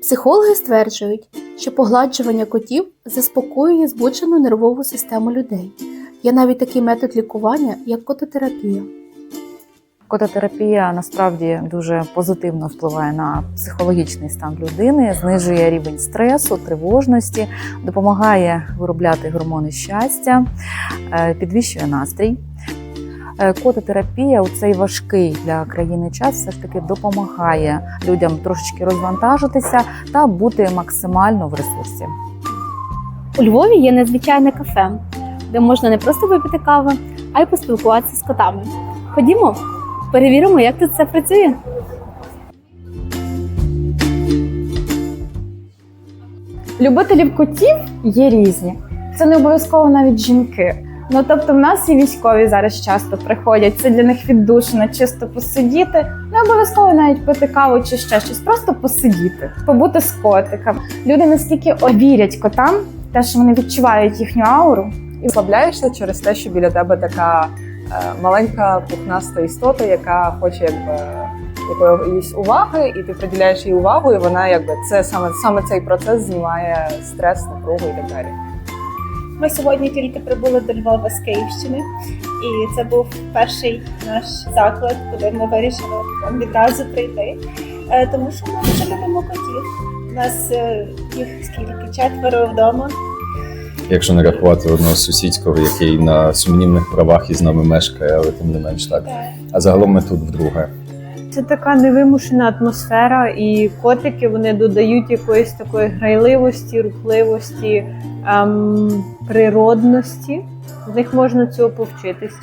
Психологи стверджують, що погладжування котів заспокоює збуджену нервову систему людей. Є навіть такий метод лікування, як кототерапія. Кототерапія насправді дуже позитивно впливає на психологічний стан людини, знижує рівень стресу, тривожності, допомагає виробляти гормони щастя, е, підвищує настрій. Е, Кототерапія у цей важкий для країни час все ж таки допомагає людям трошечки розвантажитися та бути максимально в ресурсі. У Львові є незвичайне кафе, де можна не просто випити каву, а й поспілкуватися з котами. Ходімо, перевіримо, як тут це працює. Любителів котів є різні. Це не обов'язково навіть жінки. Ну тобто, в нас і військові зараз часто приходять. Це для них віддушина, чисто посидіти. Не обов'язково навіть пити каву чи ще щось, просто посидіти, побути з котиком. Люди наскільки вірять котам, те, що вони відчувають їхню ауру, і розслабляєшся через те, що біля тебе така е, маленька пухнаста істота, яка хоче якби якоїсь уваги, і ти приділяєш їй увагу, і вона якби це саме саме цей процес знімає стрес, напругу і так далі. Ми сьогодні тільки прибули до Львова з Київщини, і це був перший наш заклад, куди ми вирішили відразу прийти, Е, тому що ми дуже любимо котів. У нас е, їх скільки четверо вдома. Якщо не рахувати одного сусідського, який на сумнівних правах із нами мешкає, але тим не менш так. Так. А загалом ми тут вдруге. Це така невимушена атмосфера, і котики вони додають якоїсь такої грайливості, рухливості, ем, природності. З них можна цього повчитися.